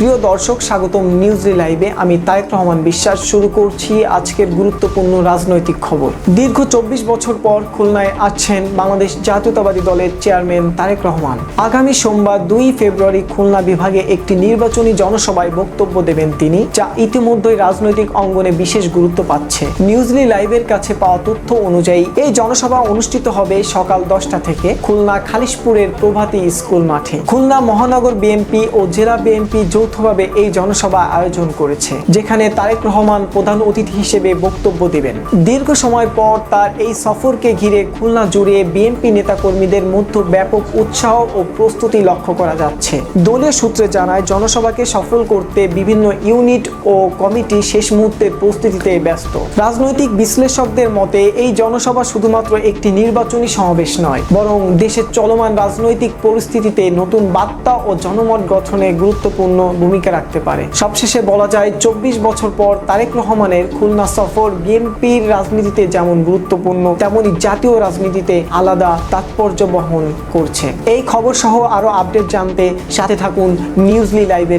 প্রিয় দর্শক, স্বাগতম নিউজলি লাইভে আমি তারেক রহমান বিশ্বাস। শুরু করছি আজকের গুরুত্বপূর্ণ রাজনৈতিক খবর। দীর্ঘ চব্বিশ বছর পর খুলনায় আছেন বাংলাদেশ জাতীয়তাবাদী দলের চেয়ারম্যান তারেক রহমান। আগামী সোমবার দুই ফেব্রুয়ারি খুলনা বিভাগে একটি নির্বাচনী জনসভায় বক্তব্য দেবেন তিনি, যা ইতিমধ্যেই রাজনৈতিক অঙ্গনে বিশেষ গুরুত্ব পাচ্ছে। নিউজলি লাইভের কাছে পাওয়া তথ্য অনুযায়ী, এই জনসভা অনুষ্ঠিত হবে সকাল দশটা থেকে খুলনা খালিশপুরের প্রভাতী স্কুল মাঠে। খুলনা মহানগর বিএনপি ও জেলা বিএনপি যৌথভাবে এই জনসভা আয়োজন করেছে, যেখানে তারেক রহমান প্রধান অতিথি হিসেবে বক্তব্য দেবেন। দীর্ঘ সময় পর তার এই সফরকে ঘিরে খুলনা জুড়ে বিএনপি নেতাকর্মীদের মধ্যে ব্যাপক উৎসাহ ও প্রস্তুতি লক্ষ্য করা যাচ্ছে। দলীয় সূত্রে জানায়, জনসভাকে সফল করতে বিভিন্ন ইউনিট ও কমিটি শেষ মুহূর্তে প্রস্তুতিতে ব্যস্ত। রাজনৈতিক বিশ্লেষকদের মতে, এই জনসভা শুধুমাত্র একটি নির্বাচনী সমাবেশ নয়, বরং দেশের চলমান রাজনৈতিক পরিস্থিতিতে নতুন বার্তা ও জনমত গঠনে গুরুত্বপূর্ণ ভূমিকা রাখতে পারে। সবশেষে বলা যায়, চব্বিশ বছর পর তারেক রহমানের খুলনা সফর বিএনপির রাজনীতিতে যেমন গুরুত্বপূর্ণ তেমনই জাতীয় রাজনীতিতে আলাদা তাৎপর্য বহন করছে। এই খবর সহ আরও আপডেট জানতে সাথে থাকুন নিউজলি লাইভের